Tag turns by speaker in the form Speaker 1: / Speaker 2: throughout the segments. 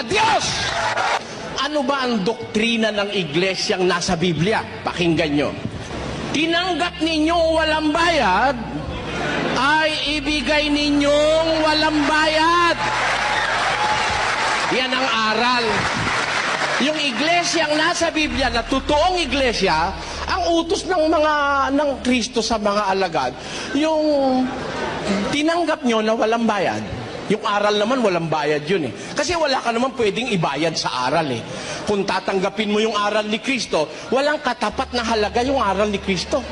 Speaker 1: sa Diyos! Ano ba ang doktrina ng iglesyang nasa Biblia? Pakinggan nyo. Tinanggap ninyong walang bayad, ay ibigay ninyong walang bayad. Yan ang aral. Yung iglesyang nasa Biblia na totoong iglesia, ang utos ng mga ng Kristo sa mga alagad, yung tinanggap nyo na walang bayad. Yung aral naman, walang bayad yun eh. Kasi wala ka naman pwedeng ibayad sa aral eh. Kung tatanggapin mo yung aral ni Kristo, walang katapat na halaga yung aral ni Kristo.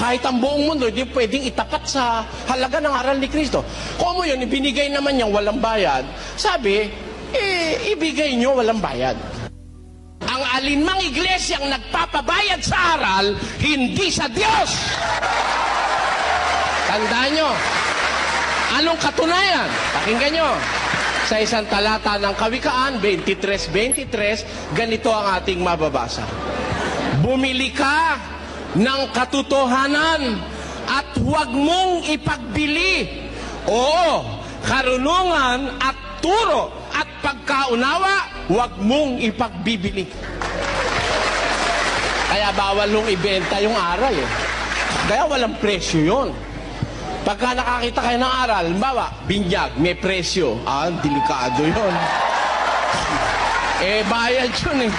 Speaker 1: Kahit ang buong mundo, hindi pwedeng itapat sa halaga ng aral ni Kristo. Kung mo yun, ibinigay naman niyang walang bayad, sabi, eh, ibigay niyo walang bayad. Ang alinmang iglesyang nagpapabayad sa aral, hindi sa Diyos. Tandaan nyo. Anong katunayan? Pakinggan nyo. Sa isang talata ng Kawikaan, 23-23, ganito ang ating mababasa. Bumili ka ng katotohanan at huwag mong ipagbili. Oo, karunungan at turo at pagkaunawa, huwag mong ipagbibili. Kaya bawal nung ibenta yung aral eh. Kaya walang presyo yon. Pagka nakakita kayo ng aral, bawa, binyag, may presyo. Ah, delikado yon. eh, bayad yun eh.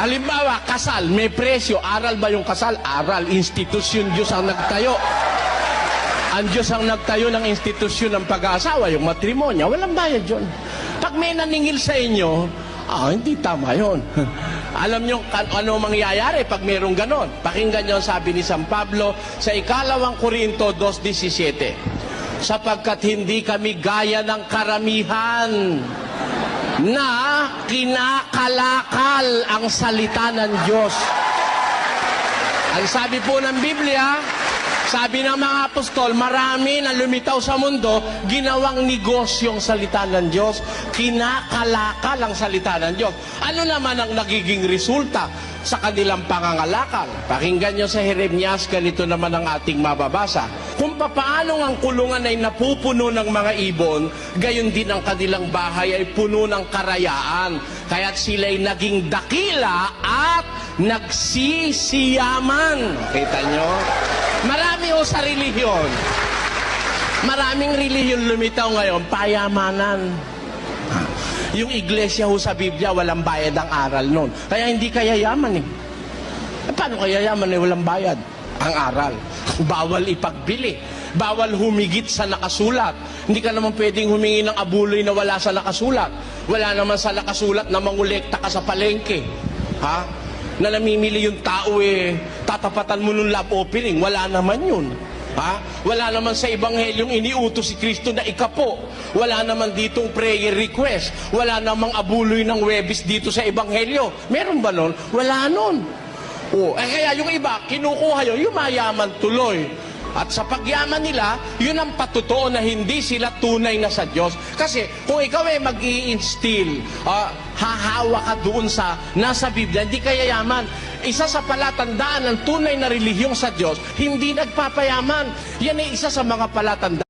Speaker 1: Halimbawa, kasal, may presyo. Aral ba yung kasal? Aral, institusyon Diyos ang nagtayo. Ang Diyos ang nagtayo ng institusyon ng pag-aasawa, yung matrimonya, walang bayad yun. Pag may naningil sa inyo, ah, hindi tama yun. Alam nyo ano mangyayari pag mayroong ganon. Pakinggan nyo ang sabi ni San Pablo sa ikalawang Korinto 2.17. Sapagkat hindi kami gaya ng karamihan na kinakalakal ang salita ng Diyos. Ang sabi po ng Biblia, sabi ng mga apostol, marami na lumitaw sa mundo, ginawang negosyong salita ng Diyos, kinakalakal ang salita ng Diyos. Ano naman ang nagiging resulta sa kanilang pangangalakal? Pakinggan nyo sa Jeremias, ganito naman ang ating mababasa. Kung papaano ang kulungan ay napupuno ng mga ibon, gayon din ang kanilang bahay ay puno ng karayaan. Kaya't sila'y naging dakila at nagsisiyaman. Kita nyo? Marami o sa relihiyon. Maraming relihiyon lumitaw ngayon, payamanan. Yung iglesia ho sa Biblia, walang bayad ang aral nun. Kaya hindi kaya yaman eh. Eh, Paano kaya yaman eh walang bayad? Ang aral. Bawal ipagbili. Bawal humigit sa nakasulat. Hindi ka naman pwedeng humingi ng abuloy na wala sa nakasulat. Wala naman sa nakasulat na mangulekta ka sa palengke. Ha? Na namimili yung tao eh, tatapatan mo nung lab opening. Wala naman yun. Ha? Wala naman sa Ebanghelyong iniutos si Kristo na ikapo. Wala naman ditong prayer request. Wala namang abuloy ng webis dito sa Ebanghelyo. Meron ba nun? Wala nun. Oh, eh kaya yung iba, kinukuha yun, yung mayaman tuloy. At sa pagyaman nila, yun ang patutuo na hindi sila tunay na sa Diyos. Kasi kung ikaw ay mag instill ah, hahawa ka doon sa nasa Biblia, hindi kaya yaman. Isa sa palatandaan ng tunay na relihiyong sa Diyos, hindi nagpapayaman. Yan ay isa sa mga palatandaan.